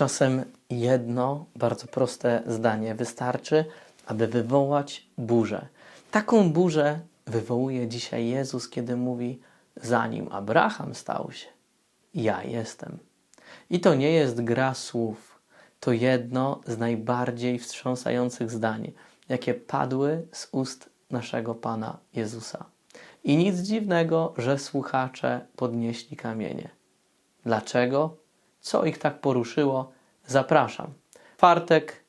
Czasem jedno bardzo proste zdanie wystarczy, aby wywołać burzę. Taką burzę wywołuje dzisiaj Jezus, kiedy mówi: Zanim Abraham stał się, ja jestem. I to nie jest gra słów. To jedno z najbardziej wstrząsających zdań, jakie padły z ust naszego Pana Jezusa. I nic dziwnego, że słuchacze podnieśli kamienie. Dlaczego? Co ich tak poruszyło? Zapraszam. Czwartek,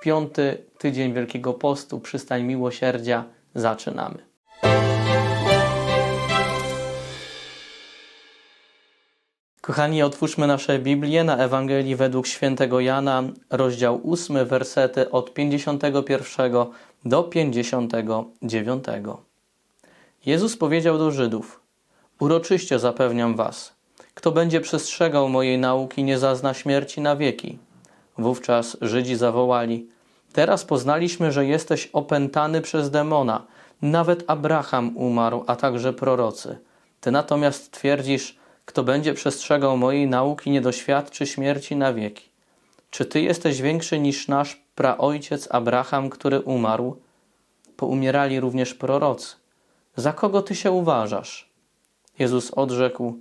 piąty tydzień Wielkiego Postu, przystań miłosierdzia. Zaczynamy. Kochani, otwórzmy nasze Biblię na Ewangelii według świętego Jana, rozdział 8, wersety od 51 do 59. Jezus powiedział do Żydów: Uroczyście zapewniam was, kto będzie przestrzegał mojej nauki, nie zazna śmierci na wieki. Wówczas Żydzi zawołali: Teraz poznaliśmy, że jesteś opętany przez demona. Nawet Abraham umarł, a także prorocy. Ty natomiast twierdzisz: Kto będzie przestrzegał mojej nauki, nie doświadczy śmierci na wieki. Czy ty jesteś większy niż nasz praojciec Abraham, który umarł? Poumierali również prorocy. Za kogo ty się uważasz? Jezus odrzekł: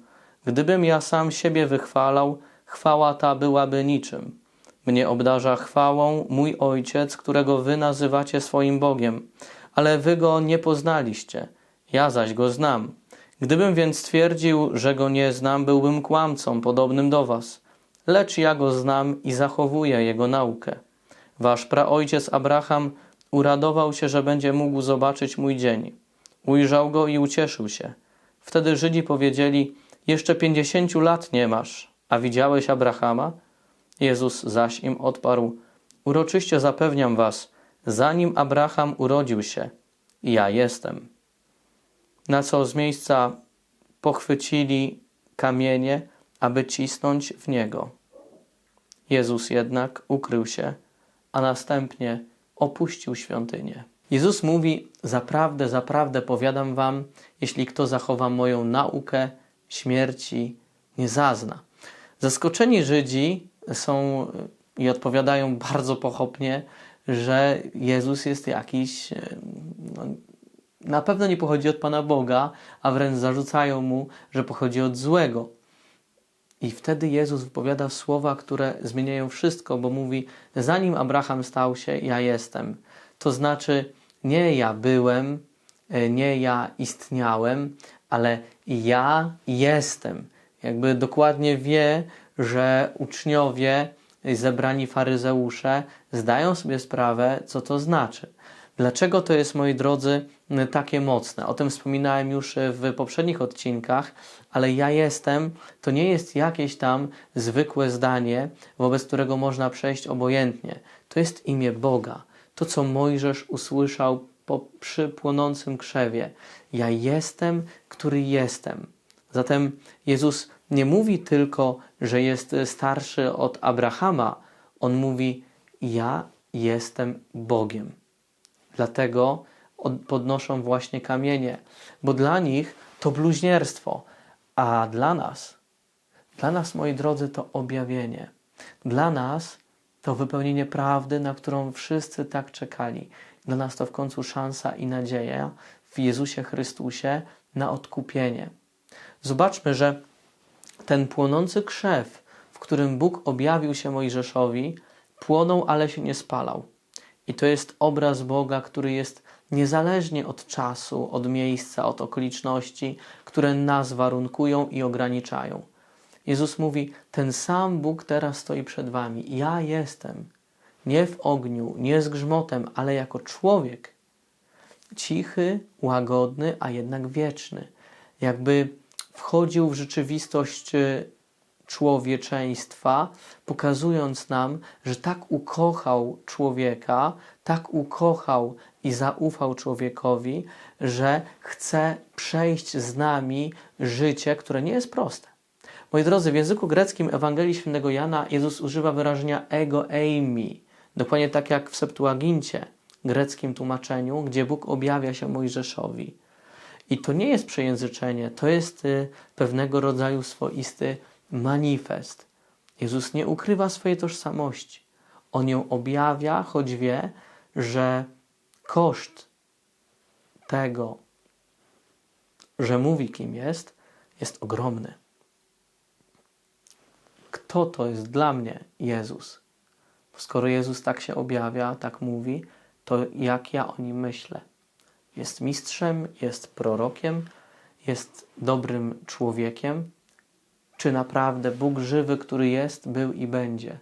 Gdybym ja sam siebie wychwalał, chwała ta byłaby niczym. Mnie obdarza chwałą mój Ojciec, którego wy nazywacie swoim Bogiem, ale wy go nie poznaliście, ja zaś go znam. Gdybym więc twierdził, że go nie znam, byłbym kłamcą podobnym do was. Lecz ja go znam i zachowuję jego naukę. Wasz praojciec Abraham uradował się, że będzie mógł zobaczyć mój dzień. Ujrzał go i ucieszył się. Wtedy Żydzi powiedzieli: Jeszcze pięćdziesięciu lat nie masz, a widziałeś Abrahama? Jezus zaś im odparł: Uroczyście zapewniam was, zanim Abraham urodził się, ja jestem. Na co z miejsca pochwycili kamienie, aby cisnąć w niego. Jezus jednak ukrył się, a następnie opuścił świątynię. Jezus mówi: Zaprawdę, zaprawdę powiadam wam, jeśli kto zachowa moją naukę, śmierci nie zazna. Zaskoczeni Żydzi są i odpowiadają bardzo pochopnie, że Jezus jest jakiś. No, na pewno nie pochodzi od Pana Boga, a wręcz zarzucają mu, że pochodzi od złego. I wtedy Jezus wypowiada słowa, które zmieniają wszystko, bo mówi: Zanim Abraham stał się, ja jestem. To znaczy, nie ja byłem, nie ja istniałem, ale ja jestem. Jakby dokładnie wie, że uczniowie, zebrani faryzeusze, zdają sobie sprawę, co to znaczy. Dlaczego to jest, moi drodzy, takie mocne? O tym wspominałem już w poprzednich odcinkach, ale ja jestem to nie jest jakieś tam zwykłe zdanie, wobec którego można przejść obojętnie. To jest imię Boga. To, co Mojżesz usłyszał po, przy płonącym krzewie. Ja jestem, który jestem. Zatem Jezus nie mówi tylko, że jest starszy od Abrahama. On mówi: Ja jestem Bogiem. Dlatego podnoszą właśnie kamienie, bo dla nich to bluźnierstwo, a dla nas, dla nas, moi drodzy, to objawienie. Dla nas to wypełnienie prawdy, na którą wszyscy tak czekali. Dla nas to w końcu szansa i nadzieja w Jezusie Chrystusie na odkupienie. Zobaczmy, że ten płonący krzew, w którym Bóg objawił się Mojżeszowi, płonął, ale się nie spalał. I to jest obraz Boga, który jest niezależnie od czasu, od miejsca, od okoliczności, które nas warunkują i ograniczają. Jezus mówi: Ten sam Bóg teraz stoi przed wami. Ja jestem. Nie w ogniu, nie z grzmotem, ale jako człowiek. Cichy, łagodny, a jednak wieczny. Jakby wchodził w rzeczywistość człowieczeństwa, pokazując nam, że tak ukochał człowieka, tak ukochał i zaufał człowiekowi, że chce przejść z nami życie, które nie jest proste. Moi drodzy, w języku greckim Ewangelii Świętego Jana Jezus używa wyrażenia ego eimi, dokładnie tak jak w Septuagincie, greckim tłumaczeniu, gdzie Bóg objawia się Mojżeszowi. I to nie jest przejęzyczenie, to jest y, pewnego rodzaju swoisty manifest. Jezus nie ukrywa swojej tożsamości. On ją objawia, choć wie, że koszt tego, że mówi kim jest, jest ogromny. Kto to jest dla mnie Jezus? Skoro Jezus tak się objawia, tak mówi, to jak ja o nim myślę? Jest mistrzem, jest prorokiem, jest dobrym człowiekiem? Czy naprawdę Bóg żywy, który jest, był i będzie?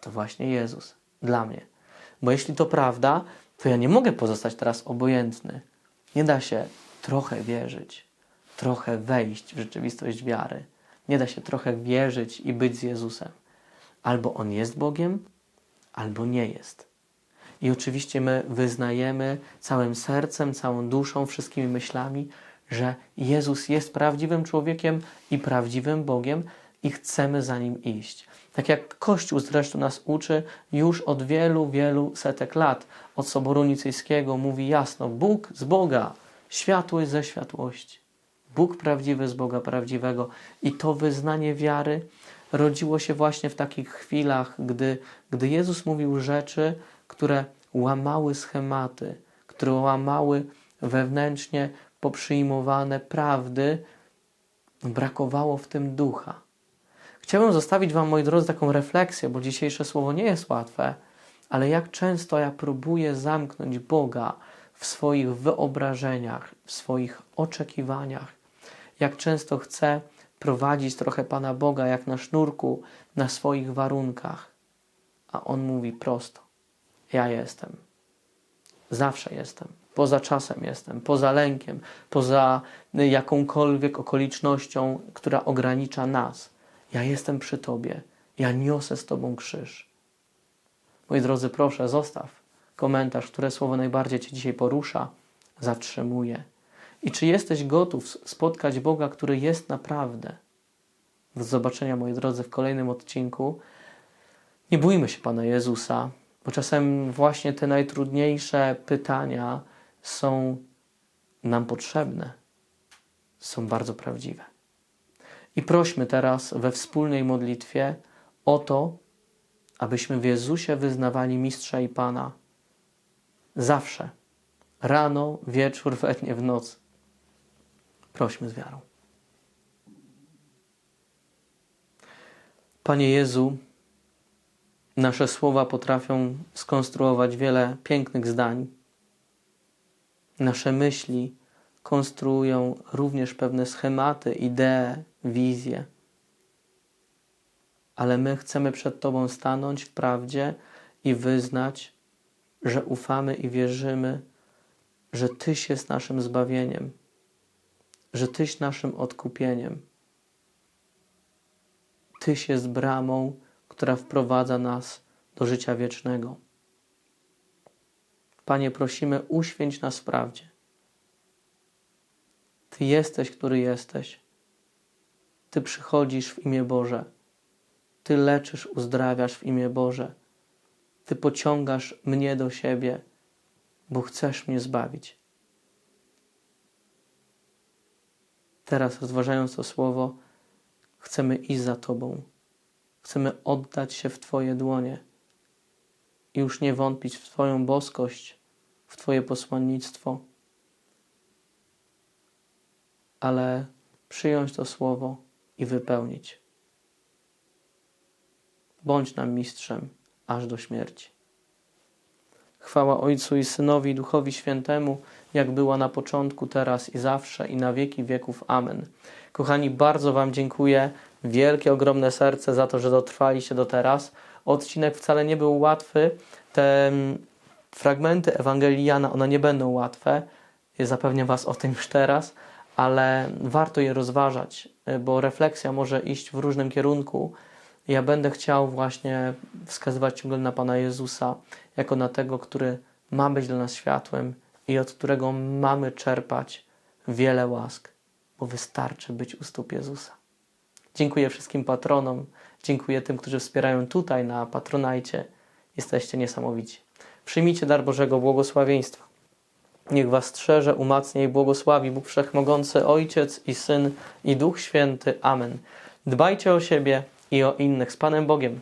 To właśnie Jezus dla mnie. Bo jeśli to prawda, to ja nie mogę pozostać teraz obojętny. Nie da się trochę wierzyć, trochę wejść w rzeczywistość wiary. Nie da się trochę wierzyć i być z Jezusem. Albo On jest Bogiem, albo nie jest. I oczywiście my wyznajemy całym sercem, całą duszą, wszystkimi myślami, że Jezus jest prawdziwym człowiekiem i prawdziwym Bogiem i chcemy za Nim iść. Tak jak Kościół zresztą nas uczy już od wielu, wielu setek lat. Od Soboru Nicejskiego mówi jasno, Bóg z Boga, światłość ze światłości. Bóg prawdziwy z Boga prawdziwego. I to wyznanie wiary rodziło się właśnie w takich chwilach, gdy, gdy Jezus mówił rzeczy, które łamały schematy, które łamały wewnętrznie poprzyjmowane prawdy, brakowało w tym ducha. Chciałbym zostawić Wam, moi drodzy, taką refleksję, bo dzisiejsze słowo nie jest łatwe, ale jak często ja próbuję zamknąć Boga w swoich wyobrażeniach, w swoich oczekiwaniach, jak często chcę prowadzić trochę Pana Boga jak na sznurku, na swoich warunkach, a On mówi prosto: Ja jestem. Zawsze jestem. Poza czasem jestem, poza lękiem, poza jakąkolwiek okolicznością, która ogranicza nas. Ja jestem przy Tobie. Ja niosę z Tobą krzyż. Moi drodzy, proszę, zostaw komentarz, które słowo najbardziej Cię dzisiaj porusza, zatrzymuje. I czy jesteś gotów spotkać Boga, który jest naprawdę? Do zobaczenia, moi drodzy, w kolejnym odcinku. Nie bójmy się Pana Jezusa, bo czasem właśnie te najtrudniejsze pytania są nam potrzebne, są bardzo prawdziwe. I prośmy teraz we wspólnej modlitwie o to, abyśmy w Jezusie wyznawali Mistrza i Pana zawsze, rano, wieczór, we dnie, w nocy. Prośmy z wiarą. Panie Jezu, nasze słowa potrafią skonstruować wiele pięknych zdań. Nasze myśli konstruują również pewne schematy, idee, wizje. Ale my chcemy przed Tobą stanąć w prawdzie i wyznać, że ufamy i wierzymy, że Tyś jest naszym zbawieniem, że Tyś naszym odkupieniem. Tyś jest bramą, która wprowadza nas do życia wiecznego. Panie, prosimy, uświęć nas w prawdzie. Ty jesteś, który jesteś. Ty przychodzisz w imię Boże. Ty leczysz, uzdrawiasz w imię Boże. Ty pociągasz mnie do siebie, bo chcesz mnie zbawić. Teraz, rozważając to słowo, chcemy iść za Tobą. Chcemy oddać się w Twoje dłonie i już nie wątpić w Twoją boskość, w Twoje posłannictwo, ale przyjąć to słowo i wypełnić. Bądź nam mistrzem aż do śmierci. Chwała Ojcu i Synowi Duchowi Świętemu, jak była na początku, teraz i zawsze, i na wieki wieków. Amen. Kochani, bardzo Wam dziękuję. Wielkie, ogromne serce za to, że dotrwaliście do teraz. Odcinek wcale nie był łatwy. Te mm, fragmenty Ewangelii Jana, one nie będą łatwe. Zapewniam Was o tym już teraz, ale warto je rozważać, bo refleksja może iść w różnym kierunku. Ja będę chciał właśnie wskazywać ciągle na Pana Jezusa, jako na tego, który ma być dla nas światłem i od którego mamy czerpać wiele łask, bo wystarczy być u stóp Jezusa. Dziękuję wszystkim patronom, dziękuję tym, którzy wspierają tutaj na Patronajcie. Jesteście niesamowici. Przyjmijcie dar Bożego błogosławieństwa. Niech Was strzeże, umacnia i błogosławi Bóg Wszechmogący, Ojciec i Syn i Duch Święty. Amen. Dbajcie o siebie, i o innych z Panem Bogiem.